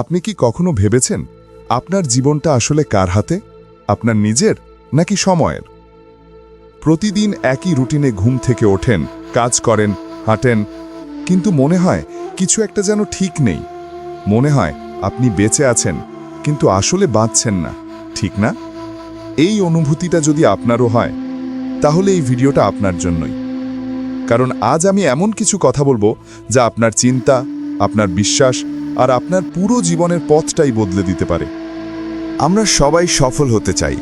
আপনি কি কখনো ভেবেছেন আপনার জীবনটা আসলে কার হাতে? আপনার নিজের নাকি সময়ের? প্রতিদিন একই রুটিনে ঘুম থেকে ওঠেন, কাজ করেন, হাঁটেন, কিন্তু মনে হয় কিছু একটা যেন ঠিক নেই। মনে হয় আপনি বেঁচে আছেন, কিন্তু আসলে বাঁচছেন না, ঠিক না? এই অনুভূতিটা যদি আপনারও হয়, তাহলে এই ভিডিওটা আপনার জন্যই। কারণ আজ আমি এমন কিছু কথা বলব যা আপনার চিন্তা, আপনার বিশ্বাস আর আপনার পুরো জীবনের পথটাই বদলে দিতে পারে। আমরা সবাই সফল হতে চাই,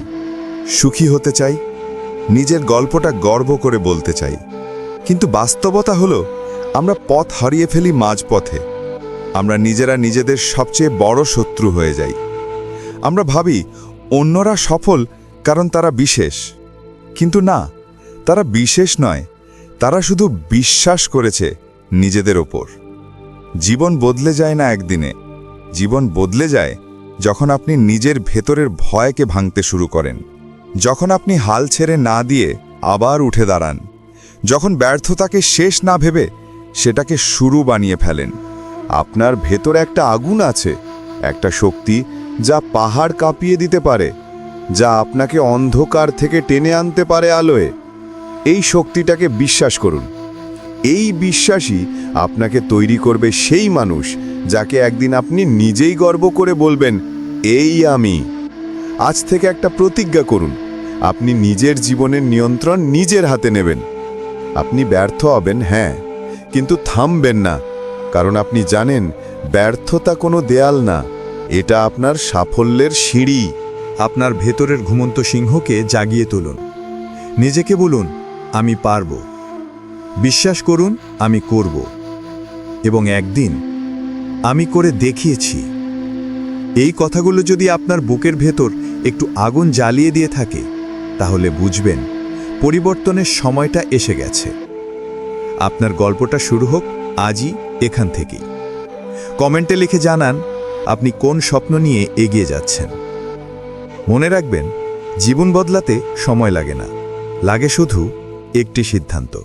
সুখী হতে চাই, নিজের গল্পটা গর্ব করে বলতে চাই। কিন্তু বাস্তবতা হলো, আমরা পথ হারিয়ে ফেলি মাঝপথে। আমরা নিজেরা নিজেদের সবচেয়ে বড় শত্রু হয়ে যাই। আমরা ভাবি, অন্যরা সফল কারণ তারা বিশেষ। কিন্তু না, তারা বিশেষ নয়, তারা শুধু বিশ্বাস করেছে নিজেদের ওপর। জীবন বদলে যায় না একদিনে। জীবন বদলে যায় যখন আপনি নিজের ভেতরের ভয়কে ভাঙতে শুরু করেন। যখন আপনি হাল ছেড়ে না দিয়ে আবার উঠে দাঁড়ান। যখন ব্যর্থতাকে শেষ না ভেবে সেটাকে শুরু বানিয়ে ফেলেন। আপনার ভেতরে একটা আগুন আছে, একটা শক্তি যা পাহাড় কাঁপিয়ে দিতে পারে, যা আপনাকে অন্ধকার থেকে টেনে আনতে পারে আলোয়। এই শক্তিটাকে বিশ্বাস করুন। এই বিশ্বাসই আপনাকে তৈরি করবে সেই মানুষ যাকে একদিন আপনি নিজেই গর্ব করে বলবেন, এই আমি। আজ থেকে একটা প্রতিজ্ঞা করুন, আপনি নিজের জীবনের নিয়ন্ত্রণ নিজের হাতে নেবেন। আপনি ব্যর্থ হবেন হ্যাঁ কিন্তু থামবেন না, কারণ আপনি জানেন ব্যর্থতা কোনো দেয়াল না, এটা আপনার সাফল্যের সিঁড়ি। আপনার ভেতরের ঘুমন্ত সিংহকে জাগিয়ে তুলুন। নিজেকে বলুন, আমি পারব। বিশ্বাস করুন, আমি করব। এবং একদিন আমি করে দেখিয়েছি। এই কথাগুলো যদি আপনার বুকের ভেতর একটু আগুন জ্বালিয়ে দিয়ে থাকে, তাহলে বুঝবেন পরিবর্তনের সময়টা এসে গেছে। আপনার গল্পটা শুরু হোক আজই এখান থেকেই। কমেন্টে লিখে জানান, আপনি কোন স্বপ্ন নিয়ে এগিয়ে যাচ্ছেন? মনে রাখবেন, জীবন বদলাতে সময় লাগে না। লাগে শুধু একটি সিদ্ধান্ত।